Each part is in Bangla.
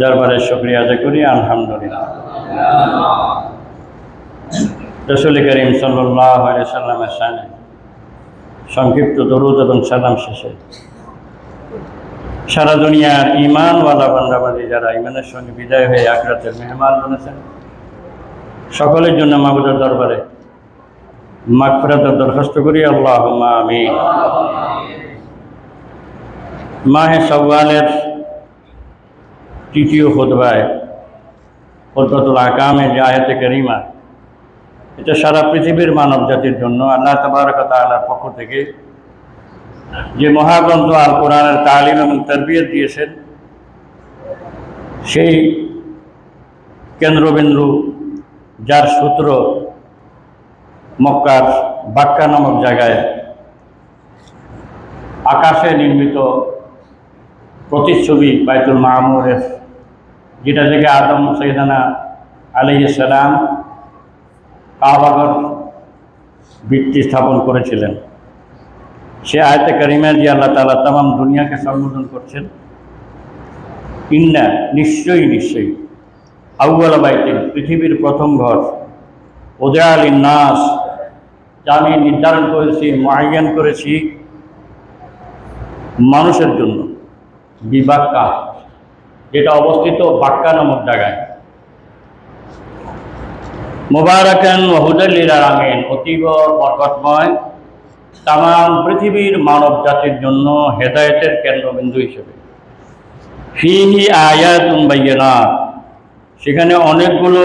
দরবারে শুক্রিয়া আদায় করি, আলহামদুলিল্লাহ। রসুল করিম সাল্লাহ সাল্লামের সামনে সংক্ষিপ্ত দরুদ এবং সালাম শেষে সারা দুনিয়ার ইমানওয়ালা বান্দাবাদী যারা ইমানের সঙ্গে বিদায় হয়ে আখরাতের মেহমান বনেছেন সকলের জন্য মাহবুদের দরবারে মাগফিরাতের দরখাস্ত করি আল্লাহ আমি মাহে সওয়ালের তৃতীয় খোদবায় খোদবাতুল আকামে যে আয়াতে করিমা। এটা সারা পৃথিবীর মানব জাতির জন্য আল্লাহ তবরক তাআলার পক্ষ থেকে যে মহাগ্রন্থ আল কোরআনের তালিম এবং তরবিয়ত দিয়েছেন, সেই কেন্দ্রবিন্দু যার সূত্র মক্কার বাক্কা নামক জায়গায় আকাশে নির্মিত প্রতিচ্ছবি বাইতুল মামুরের, যেটা থেকে আদম সৈদানা আলাইসালাম কাবাগর ভিত্তি স্থাপন করেছিলেন। সে আয়তে করিমা যে আল্লাহ তালা তাম দুনিয়াকে সম্বোধন করছেন। ইন্না নিশ্চয়ই নিশ্চয়ই। আউ্বাল বাইতিন, পৃথিবীর প্রথম ঘর। ওদেয়াল নাস যা আমি নির্ধারণ করেছি মায়ান করেছি মানুষের জন্য। বিবাক্কা। যেটা অবস্থিত বাক্কা নামক জায়গায়। মোবারকান ওহুদুল্লিল আমিন অতীব বরকতময় তাম পৃথিবীর মানব জাতির জন্য হেদায়েতের কেন্দ্রবিন্দু হিসেবে। ফিহি আয়াতুন বাইয়ানা সেখানে অনেকগুলো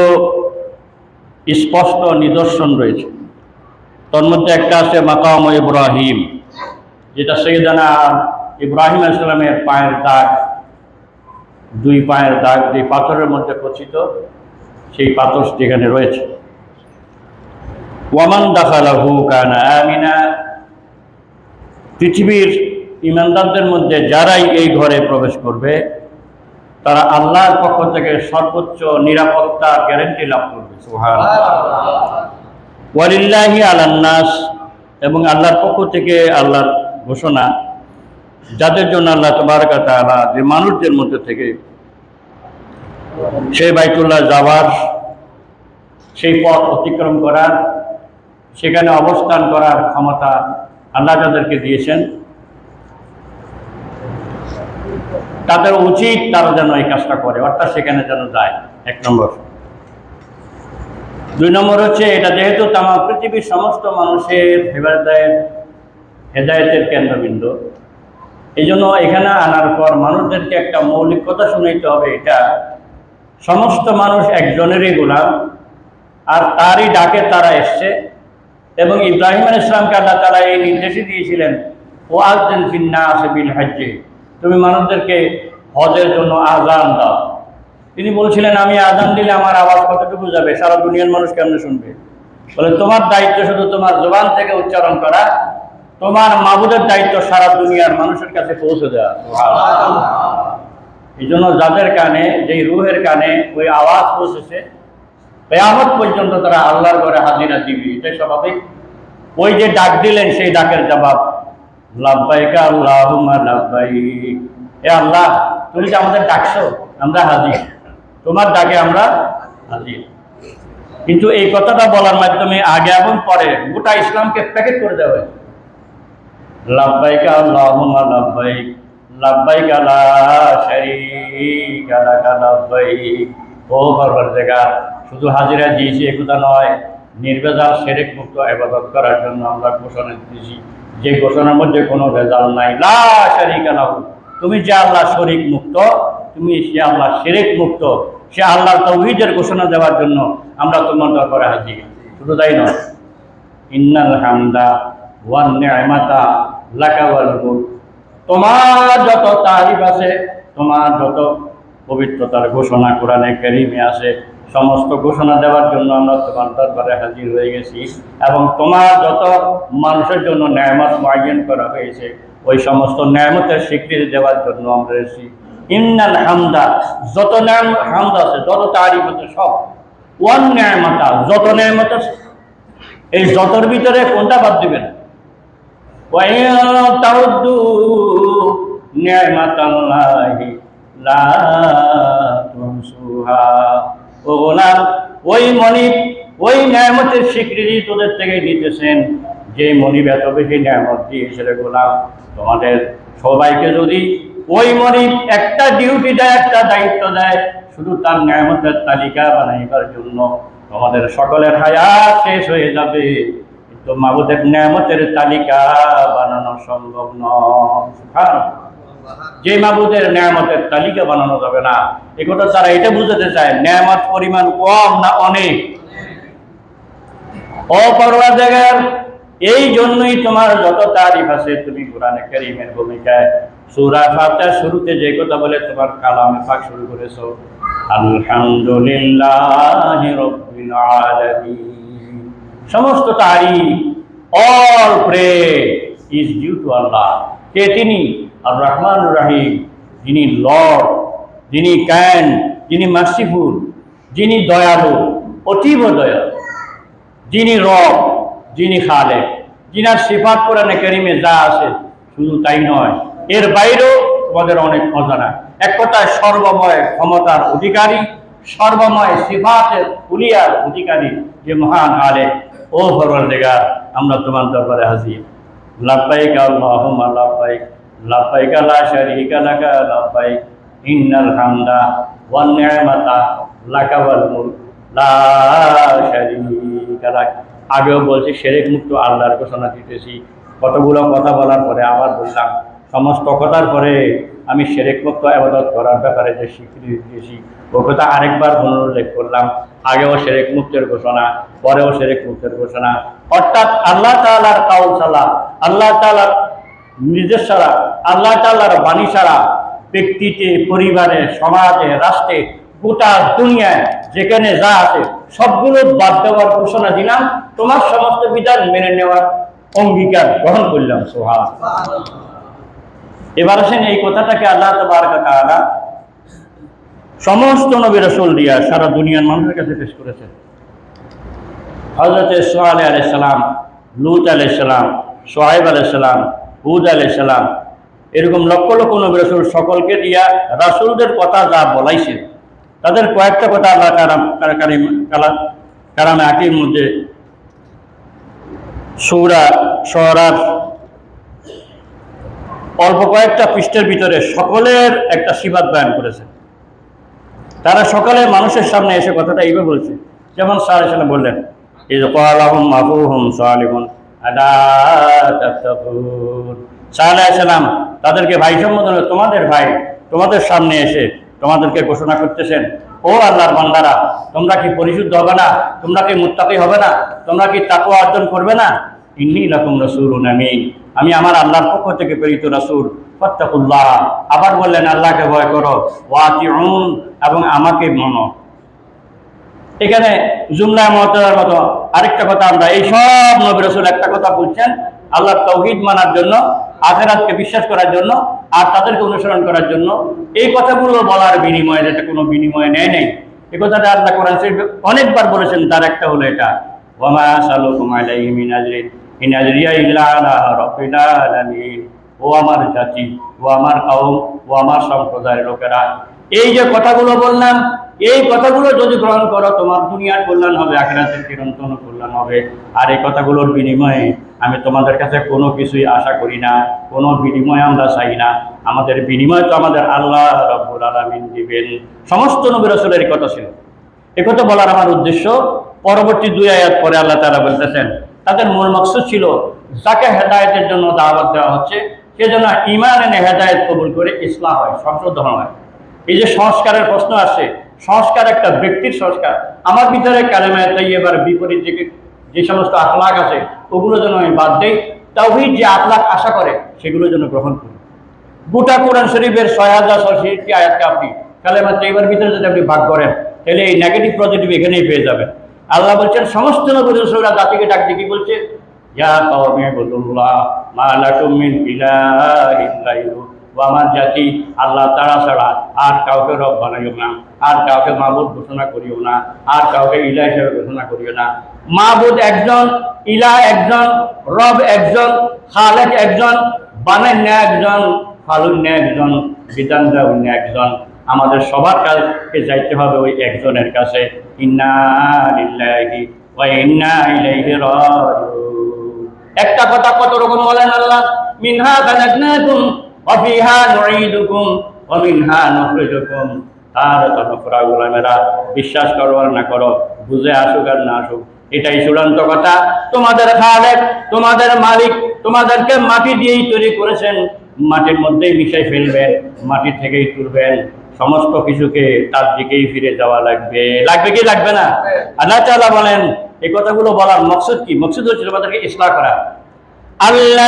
স্পষ্ট নিদর্শন রয়েছে। তোর মধ্যে একটা আছে মাকাম ইব্রাহিম, যেটা সৈদানা ইব্রাহিম ইসলামের পায়ের দাগ, দুই পায়ের দাগ যে পাথরের মধ্যে খচিত সেই পাথর যেখানে রয়েছে। ওয়ামান দাখালাহু কানা আমিনা। পৃথিবীর ইমানদারদের মধ্যে যারাই এই ঘরে প্রবেশ করবে, তারা আল্লাহর পক্ষ থেকে সর্বোচ্চ নিরাপত্তা গ্যারেন্টি লাভ করবে। ওয়ালিল্লাহি আলান্নাস এবং আল্লাহর পক্ষ থেকে আল্লাহর ঘোষণা যাদের জন্য আল্লাহ তবারকা তাআলা যে মানুষদের মধ্যে থেকে সেই বাইতুল্লাহ যাওয়ার সেই পথ অতিক্রম করার, সেখানে অবস্থান করার ক্ষমতা আল্লাহ যাদেরকে দিয়েছেন। তাদের উচিত তারা যেন এই কাজটা করে, অর্থাৎ সেখানে যেন যায়। এক নম্বর। দুই নম্বর হচ্ছে, এটা যেহেতু তাম পৃথিবীর সমস্ত মানুষের হেদায়তের হেদায়তের কেন্দ্রবিন্দু এই জন্য এখানে আনার পর মানুষদেরকে একটা মৌলিক কথা শুনাইতে হবে, এটা সমস্ত মানুষ একজনেরই গোলাম, আর তারই ডাকে তারা এসছে, এবং ইব্রাহিম আল ইসলামকে আল্লাহ তারা এই নির্দেশই দিয়েছিলেন ও আজদিন ফিন্না আছে বিল হাজ্যে তুমি মানুষদেরকে হজের জন্য আজান দাও। তিনি বলছিলেন, আমি আজান দিলে আমার আওয়াজ কতটুকু যাবে? সারা দুনিয়ার মানুষ কেমনে শুনবে? বলে, তোমার দায়িত্ব শুধু তোমার জবান থেকে উচ্চারণ করা তোমার মাবুদের দায়িত্ব সারা দুনিয়ার মানুষের কাছে পৌঁছে দেওয়া। এই জন্য যাদের কানে, যেই রুহের কানে ওই আওয়াজ পৌঁছেছে, কেয়ামত পর্যন্ত তারা আল্লাহর ঘরে হাজিরা দিবি এটাই স্বাভাবিক। ওই যে ডাক দিলেন, সেই ডাকের জবাব লাভবাইক এ আল্লাহ, তুমি যে আমাদের ডাকছো? আমরা হাজির। তোমার ডাকে আমরা হাজির। কিন্তু এই কথাটা বলার মাধ্যমে আগে এবং পরে গোটা ইসলামকে প্যাকেট করে দেওয়া হয়েছে। লাভবাইকা আল্লাহ লাভবাইক লাভবাইক আলা শারিক শুধু হাজিরা দিয়েছি একথা নয়, নির্ভেজাল সেরেক মুক্ত আবাদত করার জন্য আমরা ঘোষণা দিয়েছি। যে ঘোষণার মধ্যে কোনো ভেজাল নাই। লা শারিক তুমি যে আল্লাহ শরিক মুক্ত, তুমি সে আল্লাহ সেরেক মুক্ত। সে আল্লাহর তৌহিদের ঘোষণা দেওয়ার জন্য আমরা তোমার দরবারে হাজির। শুধু তাই নয়, ইন্নাল হামদা ওয়ান নি'মাতা লাকা ওয়াল তোমার যত তারিফ আছে, তোমার যত পবিত্রতার ঘোষণা কোরআনে কারিমে আছে, সমস্ত ঘোষণা দেওয়ার জন্য আমরা তোমার দরবারে হাজির হয়ে গেছি। এবং তোমার যত মানুষের জন্য ন্যায়মত মুআয়্যান করা হয়েছে, ওই সমস্ত ন্যায়মতের স্বীকৃতি দেওয়ার জন্য আমরা এসেছি। ইন্নাল হামদা, যত ন্যায় হামদ আছে, যত তারিফ আছে, সব। ওয়ান ন্যায়মাতা যত ন্যায়মত আছে, এই যতর ভিতরে কোনটা বাদ দিবেন? ও গোলাম ওই মনিব ওই নিয়ামতের স্বীকৃতি তোদের থেকে নিতেছেন যে মনিব এত বেশি নিয়ামত দিয়েছে রে গোলাম, তোমাদের সবাইকে যদি ওই মনিব একটা ডিউটি দেয়, একটা দায়িত্ব দেয়, শুধু তার নিয়ামতের তালিকা বানাইবার জন্য তোমাদের সকলের হায়াত শেষ হয়ে যাবে। মাবুদের নিয়ামতের তালিকা বানানো সম্ভব নয়। যে মাবুদের নিয়ামতের তালিকা বানানো যাবে না, এ কথা তারা এটা বুঝাতে চায়, নিয়ামত পরিমাণ কম না অনেক? অপরোয়া জায়গার এই জন্যই তোমার যত তারিফ আছে, তুমি কোরআনে ভূমিকায়। সূরা ফাতিহার শুরুতে যে কথা বলে, তোমার কালামে পাক শুরু করেছ। আলহামদুলিল্লাহি আলামিন। সমস্ত তারিফ all praise is due to Allah কে তিনি? আর রহমান রাহিম, যিনি লর্ড যিনি ক্যান যিনি মার্সিফুল যিনি দয়ালু, অতীব দয়ালু, যিনি রব, যিনি খালে যিনার সিফাত কোরআনে কারিমে যা আছে শুধু তাই নয়, এর বাইরেও তোমাদের অনেক অজানা। এক কথায় সর্বময় ক্ষমতার অধিকারী, সর্বময় সিফাতের কুলিয়ার অধিকারী যে মহান আলে ও ফরওয়ারদিগার আমরা তোমার দরবারে হাজির। লাব্বাইক আল্লাহুম্মা লাব্বাইক লাব্বাইক লা শারীকা লাকা, লাব্বাইক। ইন্নাল হামদা ওয়ান নি'মাতা লাকা ওয়াল লা শারীকা লাক। আগেও বলছি শেরেক মুক্ত আল্লাহর ঘোষণা দিতেছি। কতগুলো কথা বলার পরে আবার বললাম, সমস্ত কথার পরে আমি শেরেক মুক্ত আবাদত করার ব্যাপারে যে স্বীকৃতি দিয়েছি ও কথা আরেকবার পুনরুল্লেখ করলাম, আগেও শেরেক মুক্তের ঘোষণা, পরেও শেরেক মুক্তের ঘোষণা। অর্থাৎ আল্লাহ তাআলার কাউল ছাড়া, আল্লাহ তাআলার নির্দেশ ছাড়া, আল্লাহ তাআলার বাণী ছাড়া ব্যক্তিতে, পরিবারে, সমাজে, রাষ্ট্রে, গোটা দুনিয়ায়, যেখানে যা আছে, সবগুলো বাদ দেওয়ার ঘোষণা দিলাম। তোমার সমস্ত বিধান মেনে নেওয়ার অঙ্গীকার গ্রহণ করলাম সোহা এবার আসেন এই কথাটাকে আল্লাহ তাআলা সমস্ত নবী রসুল দিয়া সারা দুনিয়ার মানুষের কাছে পেশ করেছেন। হজরত সোহাল আলাইসালাম লুত আলাইসালাম সোহাইব আলাইসালাম হুদ আলাইসালাম এরকম লক্ষ লক্ষ নবী রসুল সকলকে দিয়া রাসুলদের কথা যা বলাইছেন, তাদের কয়েকটা কথা আল্লাহ কারাম আকির মধ্যে সৌরা শহরার অল্প কয়েকটা পৃষ্ঠের ভিতরে সকলের একটা সিবাদ বয়ান করেছে। তারা সকালে মানুষের সামনে এসে কথাটা এইভাবে বলছে। যেমন স্যার এখানে বললেন সালাম তাদেরকে ভাই সম্বোধন তোমাদের ভাই তোমাদের সামনে এসে তোমাদেরকে ঘোষণা করতেছেন, ও আল্লাহর বান্দারা, তোমরা কি পরিশুদ্ধ হবে না? তোমরা কি মুত্তাকি হবে না? তোমরা কি তাকওয়া অর্জন করবে না? ইন্নি লাকুম রাসূলুন আমিন। আমি আমার আল্লাহর পক্ষ থেকে প্রেরিত রাসূল, ফাত্তাকুল্লাহ। আবার বললেন, আল্লাহকে ভয় করো, ওয়াতিউন, এবং আমাকে মনো। এখানে জুমলা মহতার মতো আরেকটা কথা আমরা, এই সব নবী রসুল একটা কথা বলছেন, আল্লাহর তৌহিদ মানার জন্য, আখেরাতকে বিশ্বাস করার জন্য, আর তাদেরকে অনুসরণ করার জন্য। এই কথাগুলো বলার বিনিময়ে, যেটা কোনো বিনিময় নেয় নেই এই কথাটা আল্লাহ কোরআন শরীফে অনেকবার বলেছেন, তার একটা হলো এটা। ওয়ামা সালুকুম আলাইহি মিন ও আমার জাতি, ও আমার কওম, ও আমার সম্প্রদায়ের লোকেরা, এই যে কথাগুলো বললাম, এই কথাগুলো যদি গ্রহণ করো, তোমার দুনিয়ার কল্যাণ হবে, আখেরাতের চিরন্তন কল্যাণ হবে। আর এই কথাগুলোর বিনিময়ে আমি তোমাদের কাছে কোনো কিছুই আশা করি না, কোনো বিনিময় আমরা চাই না। আমাদের বিনিময় তো আমাদের আল্লাহ রব্বুল আলামিন দিবেন। সমস্ত নবী কথা ছিল। একথা বলার আমার উদ্দেশ্য, পরবর্তী দুই আয়াত পরে আল্লাহ তাআলা বলতেছেন তাদের মূল মকসদ ছিল যাকে হেদায়েতের জন্য দাওয়াত দেওয়া হচ্ছে। সে যেন ইমান এনে হেদায়েত কবুল করে ইসলাম হয়, সংশোধন হয়। এই যে সংস্কারের প্রশ্ন আসে, সংস্কার একটা ব্যক্তির সংস্কার। আমার ভিতরে কালেমায় এবার বিপরীত যে যে সমস্ত আখলাক আছে, ওগুলো যেন আমি বাদ দেই, তাওহিদ যে আখলাক আশা করে, সেগুলো যেন গ্রহণ করি। গোটা কোরআন শরীফের ছয় হাজার ছয়ষট্টি আয়াতকে আপনি কালেমা তৈবার ভিতরে যদি আপনি ভাগ করেন, তাহলে এই নেগেটিভ পজিটিভ এখানেই পেয়ে যাবেন। আল্লাহ বলছেন, সমস্ত নবী রসুলরা জাতিকে ডাক কি বলছে? ইয়া কওমি বুদুল্লাহ মা লাকুম মিন ইলাহিন আমার জাতি, আল্লাহ তারা ছাড়া আর কাউকে রব বানাইও না, আর কাউকে মাহবুদ ঘোষণা করিও না, আর কাউকে ইলা হিসেবে ঘোষণা করিও না। মাহবুদ একজন ইলা একজন, রব একজন, খালেক একজন বানান্য একজন ফালুন্য একজন দেওয়ান্য একজন। আমাদের সবার কাছে যাইতে হবে ওই একজনের কাছে। একটা কথা কত রকম বলেন আল্লাহ? মিনহা খালাকনাকুম ওয়া ফিহা নুঈদুকুম ওয়া মিনহা নুখরিজুকুম। তনফরা গোলামেরা বিশ্বাস করো আর না করো, বুঝে আসুক আর না আসুক, এটাই চূড়ান্ত কথা। তোমাদের খালেক, তোমাদের মালিক, তোমাদেরকে মাটি দিয়েই তৈরি করেছেন। মাটির মধ্যেই মিশাই ফেলবেন, মাটি থেকেই তুলবেন। সমস্ত কিছুকে তার দিকেই ফিরে যাওয়া লাগবে। লাগবে কি লাগবে না? আল্লাহ তালা বলেন, এই কথাগুলো বলার মকসদ কি? মকসদ হচ্ছিল তাদেরকে ইসলাম করা। আল্লাহ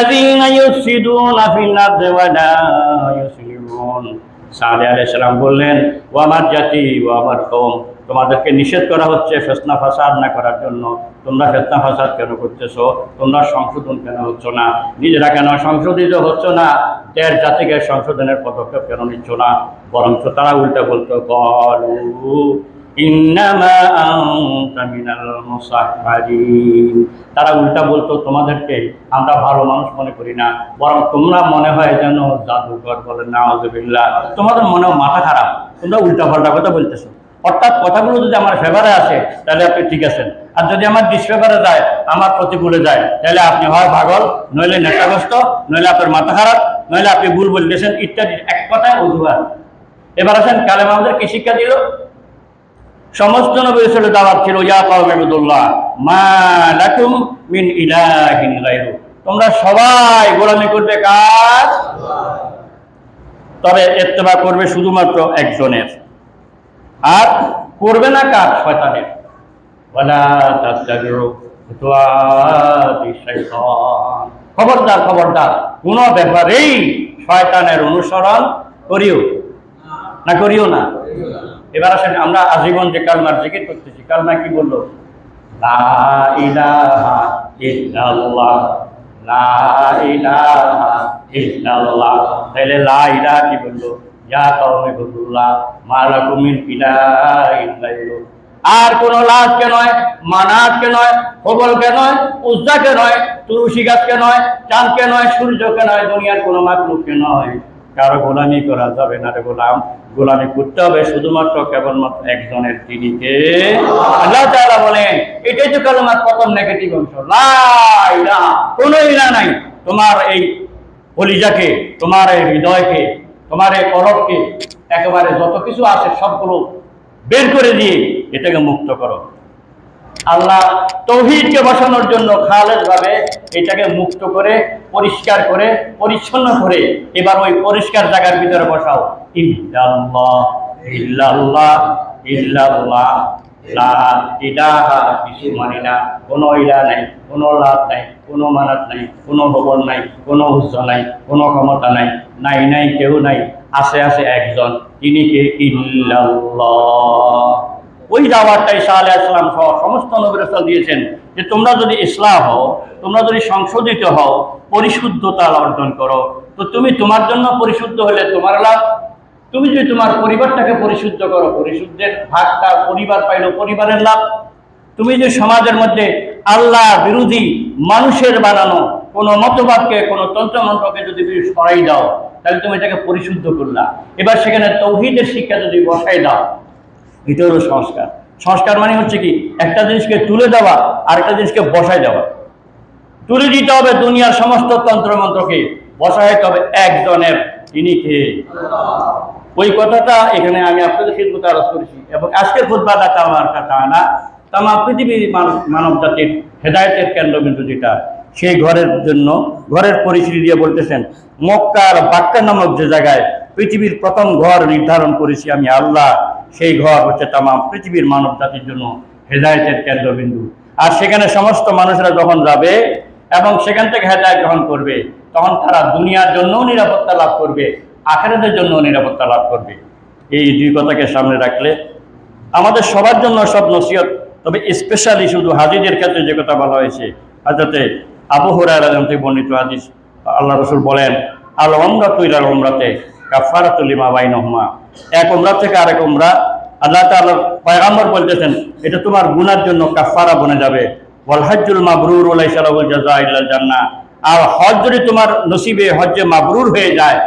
বললেন ও আমার জাতি ও আমার কম তোমাদেরকে নিষেধ করা হচ্ছে ফেসনা ফাসাদ না করার জন্য। তোমরা ফেসনা ফাসাদ কেন করতেছো? তোমরা সংশোধন কেন হচ্ছ না? নিজেরা কেন সংশোধিত হচ্ছ না? দেড় জাতিকে সংশোধনের পদক্ষেপ কেন নিচ্ছ না? বরঞ্চ তারা উল্টা বলতো তারা উল্টা বলতো, তোমাদেরকে আমরা ভালো মানুষ মনে করি না। বরং তোমরা মনে হয় যেন জাদুঘর বলে না তোমাদের মনে মাথা খারাপ। তোমরা উল্টা পাল্টা কথা বলতেছো। অর্থাৎ কথাগুলো যদি আমার ফেভারে আসে, তাহলে আপনি ঠিক আছেন। আর যদি আমার ডিসফেভারে যায়, আমার প্রতিকূলে যায়, তাহলে আপনি হয় পাগল, নইলে নেশাগ্রস্ত নইলে আপনার মাথা খারাপ, নইলে আপনি ভুল বলতেছেন, ইত্যাদি। এক কথায় অজুহাত। এবার আসেন কালেমা আমাদের কি শিক্ষা দিল? সমস্ত নবীর সাথে দাওয়াত ছিল, ইয়া কওম ইবুদুল্লাহ, মা লাকুম মিন ইলাহিন গায়রু। তোমরা সবাই গোলামি করবে কাজ তবে ইত্তেবা করবে শুধুমাত্র একজনের। আর করবে না কাজ শয়তানের। খবরদার খবরদার, কোনো ব্যাপারেই শয়তানের অনুসরণ করিও না করিও না। এবার আসেন, আমরা আজীবন যে কালমার জিকির করতেছি, কালমা কি বলল? লা লা লা কি বলল? ইয়া কওমি বুদুল্লাহ মালাকুম মিন ইলাহিন গায়রু আর কোন লাশকে নয় মানাতকে নয় হবলকে নয় উজ্জাকে নয়, তুলসী গাছকে নয় চাঁদকে নয় সূর্যকে নয়, দুনিয়ার কোনো মাকলুককে নয়। কারও গোলামি করা যাবে না রে গোলাম। গোলামি করতে হবে শুধুমাত্র কেবলমাত্র একজনের তিনিকে আল্লাহ তাআলা বলেন, এটাই তো কালেমার প্রথম নেগেটিভ অংশ। লা কোনো ইলা নাই। তোমার এই কলিজাকে, তোমার এই হৃদয়কে তোমার এই কলবকে একেবারে যত কিছু আছে সবগুলো বের করে দিয়ে এটাকে মুক্ত করো। আল্লাহ তৌহিদকে বসানোর জন্য খালেজ ভাবে এটাকে মুক্ত করে, পরিষ্কার করে, পরিচ্ছন্ন করে এবার ওই পরিষ্কার জায়গার ভিতরে বসাও। ইল্লাল্লাহ কিছু না কোনো ইলা নাই, কোনো লাভ নাই, কোনো মানাত নাই, কোনো ভবন নাই, কোনো উৎস নাই, কোনো ক্ষমতা নাই নাই নাই, কেউ নাই, আছে আছে একজন। তিনি কে? ওই দাওয়াতটাই শাহ আলাহ ইসলাম সহ সমস্ত নবীর দিয়েছেন যে তোমরা যদি ইসলাম হও, তোমরা যদি সংশোধিত হও, পরিশুদ্ধতা অর্জন করো, তো তুমি তোমার জন্য পরিশুদ্ধ হলে তোমার লাভ। তুমি যদি তোমার পরিবারটাকে পরিশুদ্ধ করো, পরিশুদ্ধের ভাগটা পরিবার পাইলো, পরিবারের লাভ। তুমি যে সমাজের মধ্যে আল্লাহ বিরোধী মানুষের বানানো কোনো মতবাদকে কোনো তন্ত্রমন্ত্রকে যদি তুমি সরাই দাও তাহলে তুমি এটাকে পরিশুদ্ধ করলা। এবার সেখানে তৌহিদের শিক্ষা যদি বসাই দাও এটা হলো সংস্কার। সংস্কার মানে হচ্ছে কি একটা জিনিসকে তুলে দেওয়া আর একটা জিনিসকে বসায় দেওয়া। তুলে দিতে হবে দুনিয়ার সমস্ত তন্ত্রমন্ত্রকে বসাইতে হবে একজনের তিনি কে? ওই কথাটা এখানে আমি আপনাদের খেদমতে আলোচ করেছি। এবং আজকের খুদ্বাটা আমার কথা না তামা পৃথিবীর মানব জাতির হেদায়তের কেন্দ্রবিন্দু যেটা। সেই ঘরের জন্য, ঘরের পরিচিতি দিয়ে বলতেছেন, মক্কার বাক্কা নামক যে জায়গায় পৃথিবীর প্রথম ঘর নির্ধারণ করেছি আমি আল্লাহ, সেই ঘর হচ্ছে তামাম পৃথিবীর মানব জাতির জন্য হেদায়তের কেন্দ্রবিন্দু। আর সেখানে সমস্ত মানুষরা যখন যাবে এবং সেখান থেকে হেদায়ত গ্রহণ করবে, তখন তারা দুনিয়ার জন্যও নিরাপত্তা লাভ করবে আখেরাদের জন্য নিরাপত্তা লাভ করবে। এই দুই কথাকে সামনে রাখলে আমাদের সবার জন্য সব নসিহত, তবে স্পেশালি শুধু হাজিদের ক্ষেত্রে যে কথা বলা হয়েছে হাজরতে আবু হুরায়রা থেকে বর্ণিত হাদিস আল্লাহ রসুল বলেন আল ওমরা তুইলাল ওমরাতে কাফারাতুলিমা বাইনহুমা। এক ওমরা থেকে আরেক ওমরা আল্লাহ তাআলা পয়গাম্বর বলতেছেন, এটা তোমার গুনার জন্য কাফারা বনে যাবে। ওয়াল হজ্জুল মাবরুর ইল্লাল জান্নাহ আর হজ যদি তোমার নসিবে হজ্জে মাবরুর হয়ে যায়,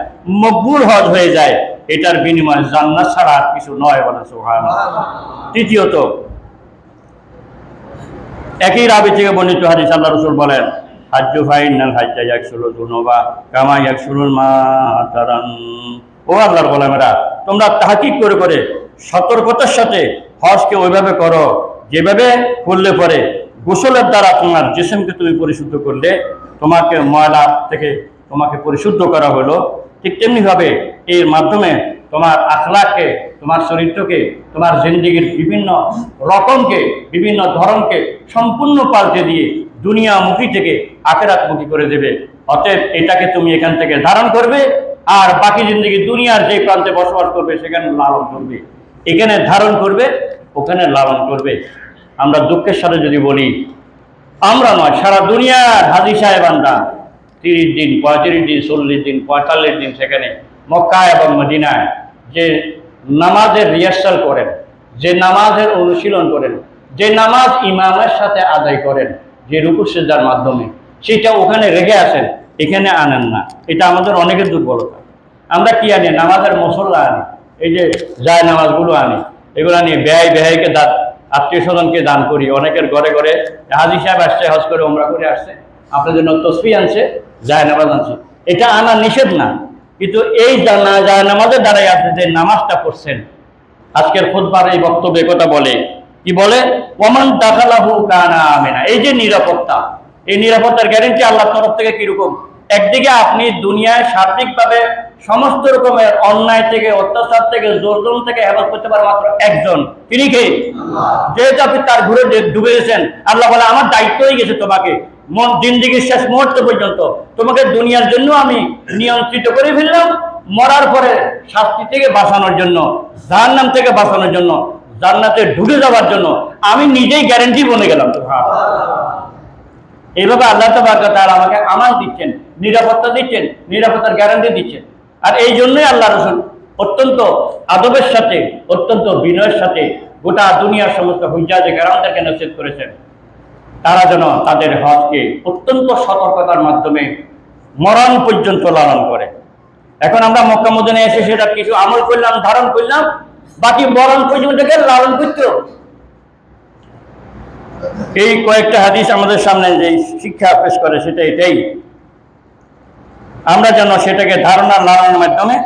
মকবুল হজ হয়ে যায়, এটার বিনিময়ে জান্নাত ছাড়া আর কিছু নয় বলে সোহান তৃতীয়ত, একই রাবি থেকে বর্ণিত হাদিস আল্লাহ রসুল বলেন হাজ্জু ফাইনাল হাজ্জা ইয়াকসুলু যুনুবা কামা ইয়াকসুলুল মা তারান ও আল্লাহর গোলামেরা, তোমরা তাহাকিক করে করে, সতর্কতার সাথে হজকে ওইভাবে করো, যেভাবে করলে পরে গোসলের দ্বারা তোমার জিসিমকে তুমি পরিশুদ্ধ করলে, তোমাকে ময়লা থেকে তোমাকে পরিশুদ্ধ করা হলো। ঠিক তেমনিভাবে এর মাধ্যমে তোমার আখলাকে, তোমার চরিত্রকে, তোমার জিন্দিগির বিভিন্ন রকমকে, বিভিন্ন ধরনকে সম্পূর্ণ পাল্টে দিয়ে দুনিয়ামুখী থেকে আখেরাতমুখী করে দেবে। অতএব এটাকে তুমি এখান থেকে ধারণ করবে আর বাকি জিন্দিগি দুনিয়ার যে প্রান্তে বসবাস করবে, সেখানে লালন করবে। এখানে ধারণ করবে, ওখানে লালন করবে। আমরা দুঃখের সাথে যদি বলি, আমরা নয়, সারা দুনিয়ার হাজি সাহেবানরা তিরিশ দিন, পঁয়ত্রিশ দিন, চল্লিশ দিন, পঁয়তাল্লিশ দিন সেখানে মক্কা এবং মদিনায় যে নামাজের রিহার্সাল করেন, যে নামাজের অনুশীলন করেন, যে নামাজ ইমামের সাথে আদায় করেন যে রূপসেজার মাধ্যমে সেটা ওখানে রেখে আসেন, এখানে আনেন না। এটা আমাদের অনেকের দুর্বলতা। আমরা কি আনি? নামাজের মশলা আনি, এই যে যায় নামাজগুলো আনি, এগুলো আনি ব্যয় ব্যয়কে দান, আত্মীয় স্বজনকে দান করি। অনেকের ঘরে ঘরে হাজি সাহেব আসছে, হজ করে ওমরা করে আসছে আপনার জন্য তসবি আনছে, যায় নামাজ আনছে। এটা আনা নিষেধ না। কিন্তু এই জানা যায় নামাজের দ্বারাই আপনি যে নামাজটা পড়ছেন, আজকের খুদবার এই বক্তব্য কথা বলে কি বলে? ওমান দাখালাহু কানা আমেনা। এই যে নিরাপত্তা এই নিরাপত্তার গ্যারেন্টি আল্লাহর তরফ থেকে কীরকম? একদিকে আপনি দুনিয়ায় সার্বিকভাবে সমস্ত রকমের অন্যায় থেকে অত্যাচার থেকে জোরজম থেকে হেফাজ করতে পারে মাত্র একজন। তিনি কে? যেহেতু আপনি তার ঘুরে ডুবে গেছেন আল্লাহ বলে আমার দায়িত্ব হয়ে গেছে তোমাকে। মন জিন্দিগির শেষ মুহূর্ত পর্যন্ত। তোমাকে দুনিয়ার জন্য আমি নিয়ন্ত্রিত করে ফেললাম। মরার পরে শাস্তি থেকে বাঁচানোর জন্য জাহান্নাম থেকে বাঁচানোর জন্য। জান্নাতে ঢুকে যাওয়ার জন্য আমি নিজেই গ্যারেন্টি বনে গেলাম। এইভাবে আল্লাহ তার আমাকে আমান দিচ্ছেন, নিরাপত্তা দিচ্ছেন, নিরাপত্তার গ্যারান্টি দিচ্ছেন। আর এই জন্যই আল্লাহ রসুল অত্যন্ত আদবের সাথে, অত্যন্ত বিনয়ের সাথে গোটা দুনিয়ার সমস্ত হুজাজে গ্রামদেরকে নসিদ করেছেন। তারা যেন তাদের হজকে অত্যন্ত সতর্কতার মাধ্যমে মরণ পর্যন্ত লালন করে। এখন আমরা মক্কা মদিনে এসে সেটা কিছু আমল করলাম, ধারণ করলাম বাকি মরণ পর্যন্ত লালন করতে। এই কয়েকটা হাদিস আমাদের সামনে যে শিক্ষা পেশ করে সেটা এটাই। আমরা যেন সেটাকে ধারণা লালনের মাধ্যমে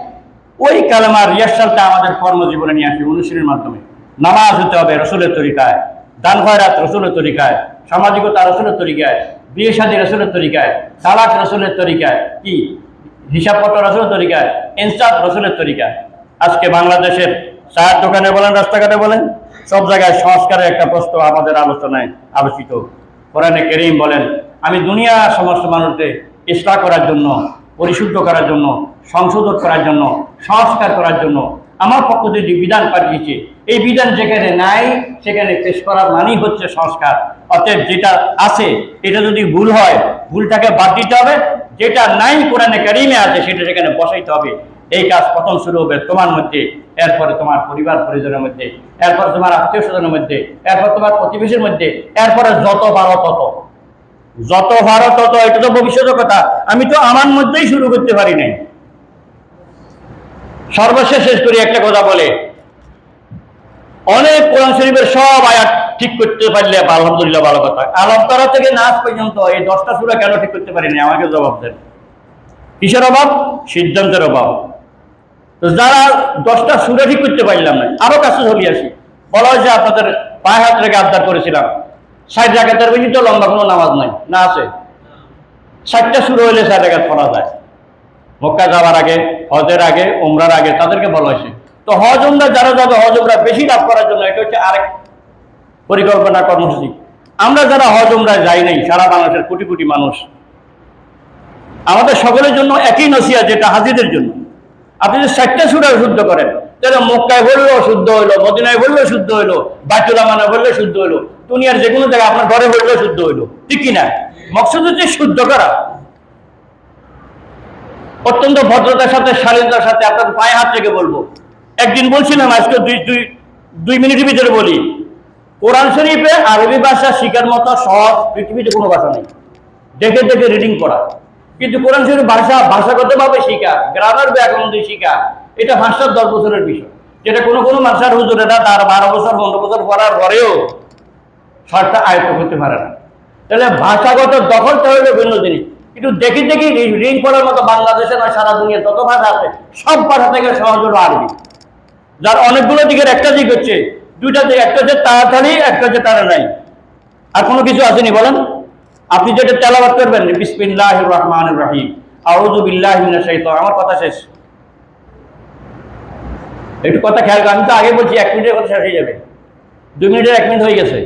ওই কালেমার রিহার্সালটা আমাদের কর্মজীবনে নিয়ে আসি, অনুশীলনের মাধ্যমে। নামাজ হতে হবে রসুলের তরিকায়, দান খয়রাত রসুলের তরিকায়, সামাজিকতা রসুলের তরিকায়, বিয়ে শাদী রসুলের তরিকায়, তালাক রসুলের তরিকায়, কি? হিসাবপত্র রসুলের তরিকায়, ইনসাফ রসুলের তরিকায়। আজকে বাংলাদেশের চায়ের দোকানে বলেন, রাস্তাঘাটে বলেন, সব জায়গায় সংস্কারের একটা প্রশ্ন আমাদের আলোচনায় আলোচিত। কোরআনে কেরিম বলেন, আমি দুনিয়া সমস্ত মানুষদের ইসলাহ করার জন্য, পরিশুদ্ধ করার জন্য, সংশোধন করার জন্য, সংস্কার করার জন্য আমার পক্ষ থেকে যে বিধান পাঠিয়েছে, এই বিধান যেখানে নাই, সেখানে পেশ করার মানেই হচ্ছে সংস্কার। অতএব যেটা আছে, এটা যদি ভুল হয়, ভুলটাকে বাদ দিতে হবে, যেটা নাই কোরআনে কারিমে আছে, সেটা সেখানে বসাইতে হবে। এই কাজ প্রথম শুরু হবে তোমার মধ্যে, এরপরে তোমার পরিবার পরিজনের মধ্যে, এরপর তোমার আত্মীয় স্বজনের মধ্যে, এরপর তোমার প্রতিবেশীর মধ্যে, এরপরে যত বারো তত। যত ভারো তত, এটা তো ভবিষ্যতের কথা। আমি তো আমার মধ্যেই শুরু করতে পারি নাই। সর্বশেষ শেষ করি একটা কথা বলে। অনেক কোরআন শরীফের সব আয়াত ঠিক করতে পারলে আলহামদুলিল্লাহ ভালো কথা। আলম তারা থেকে নাচ পর্যন্ত এই দশটা সুরা কেন ঠিক করতে পারিনি আমাকে জবাব দেন। কিসের অভাব? সিদ্ধান্তের অভাব। তো যারা দশটা সুরে ঠিক করতে পারলাম না, আরও কাছে চলে আসি। বলা হয়েছে আপনাদের পায়ে হাত রেখে আবদার করেছিলাম। ষাট জায়গাতের বেশি তো লম্বা কোনো নামাজ নাই, না আছে? ষাটটা শুরু হইলে ষাট জায়গা পড়া যায়। মক্কা যাওয়ার আগে, হজের আগে, উমরার আগে তাদেরকে বলা হয়েছে। তো হজ উমরা, যারা যাবে, হজ উমরা বেশি লাভ করার জন্য এটা হচ্ছে আরেক পরিকল্পনা কর্মসূচি। আমরা যারা হজ উমরায় যাই নাই, সারা বাংলাদেশের কোটি কোটি মানুষ, আমাদের সকলের জন্য একই নসিয়া যেটা হাজিদের জন্য। আপনি যদি ষাটটা সুরা শুদ্ধ করেন, তাহলে মক্কায় বললেও শুদ্ধ হইল, মদিনায় বললেও শুদ্ধ হইল বাচুলামানা বললে শুদ্ধ হইল, দুনিয়ার যে কোনো জায়গায় আপনার ঘরে বললেও শুদ্ধ হইল, ঠিক কিনা মকসুদ হচ্ছে শুদ্ধ করা। অত্যন্ত ভদ্রতার সাথে, শালীনতার সাথে আপনার পায়ে হাত রেখে বলব। একদিন বলছিলাম, আজকে দুই দুই দুই মিনিটের ভিতরে বলি, কোরআন শরীফে আরবি ভাষা শিখার মতো সহজ পৃথিবীতে কোনো ভাষা নেই। দেখে দেখে রিডিং করা। কিন্তু কোরআন শরীফ ভাষা ভাষাগতভাবে শিখা, গ্রামের ব্যাকরণ শিখা, এটা ভাষার দশ বছরের বিষয়। যেটা কোনো কোনো মাসার হুজুরেরা তার বারো বছর, পনেরো বছর পড়ার পরেও শর্টটা আয়ত্ত করতে পারে না। তাহলে ভাষাগত দখলটা হইল ভিন্ন জিনিস। কিন্তু দেখি দেখি ঋণ পড়ার মতো বাংলাদেশে নয়, সারা দুনিয়া যত ভাষা আছে, সব ভাষা থেকে সহজ হলো আরবি। যার অনেকগুলো দিকের একটা দিক হচ্ছে, দুইটা দিক, একটা হচ্ছে তাড়াতাড়ি, একটা হচ্ছে তারা নাই আর কোনো কিছু আসেনি, বলেন। আপনি যেটা তেলাবাদ করবেন বিসমিল্লাহ রহমান রাহিম। আউযু বিল্লাহি মিনাশ শাইতানির, আমার কথা শেষ। একটু কথা খেয়াল আমি তো আগে বলছি, এক মিনিটের কথা শেষ হয়ে যাবে। দুই মিনিটের, এক মিনিট হয়ে গেছে।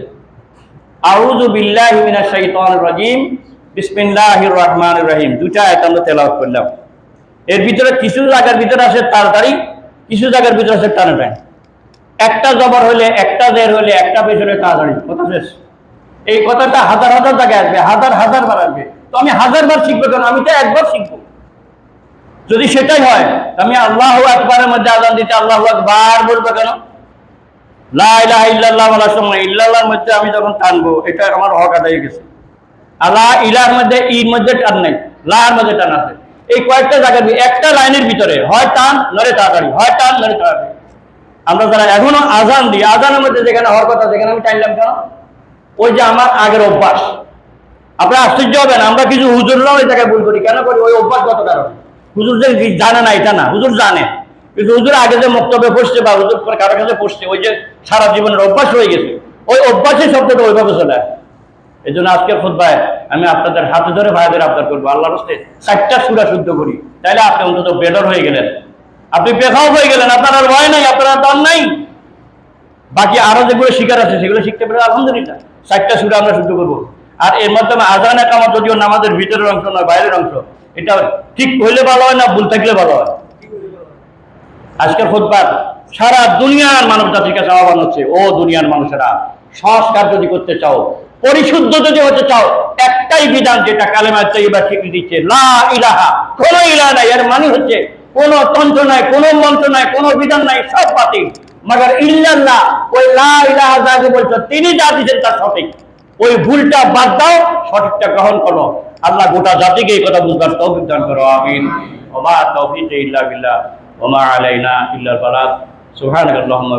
আউযু বিল্লাহি মিনাশ শাইতানির রাজিম, বিসমিল্লাহির রহমানির রহিম। দুটা আয়াত আমরা তেলাওয়াত করলাম। এর ভিতরে কিছু জায়গার ভিতরে আছে তাড়াতাড়ি, কিছু জায়গার ভিতরে আছে টানাটানি। একটা জবর হলে, একটা জের হলে, একটা পেশ হলে তাড়াতাড়ি। কথা শেষ। এই কথাটা হাজার হাজার জায়গায় আসবে, হাজার হাজার বার আসবে। তো আমি হাজার বার শিখব কেন? আমি তো একবার শিখব। যদি সেটাই হয় আমি আল্লাহ আকবরের মধ্যে আজান দিতে আল্লাহ আকবার বলব কেন? বলার সময় মধ্যে আমি যখন টানবো, এটা আমার গেছে। আল্লাহ ইলার মধ্যে মধ্যে টান নাই মধ্যে টান আছে। এই কয়েকটা জায়গার ভি- একটা লাইনের ভিতরে হয় টান তাড়াতাড়ি, হয় টান তাড়াতাড়ি। আমরা যারা এখনও আজান দিই, আজানের মধ্যে যেখানে হওয়ার কথা সেখানে আমি টাইলাম কেন? ওই যে আমার আগের অভ্যাস। আপনার আশ্চর্য হবেন, আমরা কিছু হুজুররাও এই জায়গায় ভুল করি। কেন করি? ওই অভ্যাসগত কারণে। হুজুর যে জানে না, এটা না। হুজুর জানে। কিন্তু হুজুর আগে যে মক্তব্যে পড়ছে বা হুজুর কারও কাছে পড়ছে, ওই যে সারা জীবনের অভ্যাস হয়ে গেছে। ওই অভ্যাসের শব্দটা ওইভাবে চলে আসে। এই জন্য আজকের খুদ্ায় আমি আপনাদের হাতে ধরে ভাইদের আবদার করব আল্লাহ রস্তে চারটা সুরা শুদ্ধ করি। তাইলে আপনি অন্তত বেডর হয়ে গেলেন। আপনি বেখাও হয়ে গেলেন, আপনার আর ভয় নাই, আপনার আর নাই। বাকি আরও যেগুলো শিকার আছে, সেগুলো শিখতে পারে আলহামদুলিল্লাহ। চারটা সুরা আমরা শুদ্ধ করব। আর এর মাধ্যমে আজান একামত যদিও নামাজের ভিতরের অংশ নয়, বাইরের অংশ, এটা ঠিক হইলে ভালো হয় না ভুল থাকলে ভালো হয়? আজকের ফুটপাত সারা দুনিয়ার মানব জাতির কাছে আহ্বান হচ্ছে। ও দুনিয়ার মানুষেরা, সংস্কার যদি করতে চাও, পরিশুদ্ধ যদি হতে চাও, একটাই বিধান যেটা কালেমা তৈবা স্বীকৃতি দিচ্ছে, লা ইলাহা, কোনো ইলাহা নাই। এর মানে হচ্ছে কোনো তন্ত্র নাই, কোনো মন্ত্র নাই, কোনো বিধান নাই, সব বাতিল। মগর ইল্লাল্লাহ, ওই লা ইলাহা যাকে বলছো, তিনি যা দিয়েছেন তা সঠিক। ওই ভুলটা বাদ দাও, সঠিকটা গ্রহণ করো। আল্লাহ গোটা জাতিকে এই কথা বুঝবার তৌফিক দান করো, আমিন। ওমা তৌফিক ইল্লা বিল্লাহ, ওমা আলাইনা ইল্লাল বালাগ। সুবহানাকাল্লাহুম্মা